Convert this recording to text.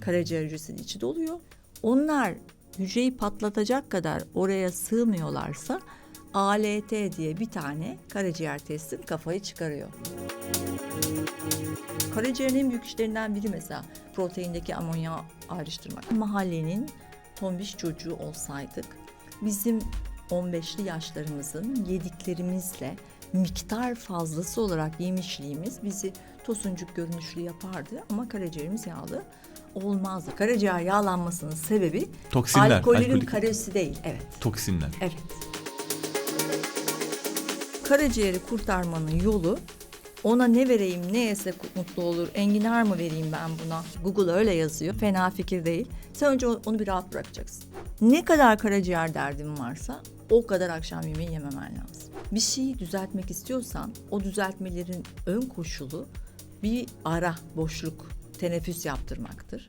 karaciğer hücresinin içi doluyor. Onlar hücreyi patlatacak kadar oraya sığmıyorlarsa ALT diye bir tane karaciğer testin kafayı çıkarıyor. Karaciğerin en büyük işlerinden biri mesela proteindeki amonya ayrıştırmak. Mahallenin tombiş çocuğu olsaydık bizim 15'li yaşlarımızın yediklerimizle miktar fazlası olarak yemişliğimiz bizi tosuncuk görünüşlü yapardı ama karaciğerimiz yağlı olmazdı. Karaciğer yağlanmasının sebebi Toksinler, alkolün alkolik- karesi değil. Evet. Toksinler. Evet. Karaciğeri kurtarmanın yolu ona ne vereyim, ne yese mutlu olur, enginar mı vereyim ben buna? Google öyle yazıyor. Fena fikir değil. Sen önce onu bir rahat bırakacaksın. Ne kadar karaciğer derdin varsa o kadar akşam yemeği yememen lazım. Bir şeyi düzeltmek istiyorsan o düzeltmelerin ön koşulu bir ara, boşluk, teneffüs yaptırmaktır.